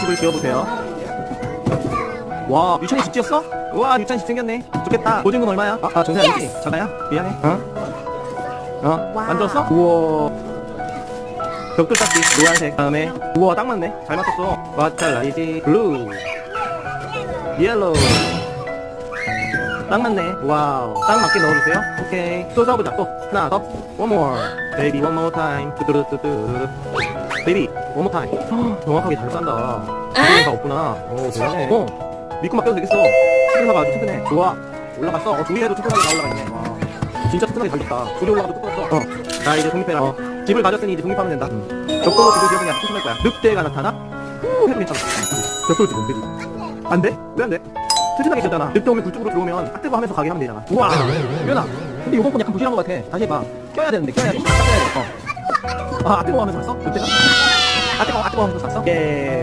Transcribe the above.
집을 지어보세요. 와, 유찬이 집 지었어? 우와, 유찬이 집 생겼네. 좋겠다. 보증금 얼마야? 아, 아 정세 아니지? 작아야? 미안해. 어? 어? 만들었어? 우와. 벽돌 닦기 노란색 다음에 우와 딱 맞네 잘 맞췄어 마찰라이지 블루 옐로우 딱 맞네 와우 딱 맞게 넣어주세요 오케이 또 써보자 또 하나 더 one more baby one more time 뚜뚜루 more time. 헉, 정확하게 잘 싼다. 기계가 없구나. 오 대단해. 어. 믿고 맡겨도 되겠어. 시계사가 아주 튼튼해 좋아. 올라갔어. 어 조이해도 튼튼하게 다 올라가 있네. 와. 진짜 튼튼하게 잘 됐다. 조리 올라가도 뚜껑었어. 어자 이제 독립해라. 어. 집을 가졌으니 이제 독립하면 된다. 벽돌로 집을 지어서 그냥 튼튼할 거야. 늑대가 나타나? 후 해도 괜찮아. 벽돌 집 뭔데 안 돼? 왜 안 돼? 튼튼하게 지었잖아. 늑대 오면 굴 쪽으로 들어오면 딱 대고 하면서 가게 하면 되잖아. 우와! 유연아! 근데 요번 건 약간 부실한 것 같아. 다시 해봐. 껴야 되는데 껴야 돼. 껴야 돼 어 아, 뜨거워 하면서 샀어? 늑대가? 아, 뜨거워, 아, 뜨거워 하면서 샀어? 예.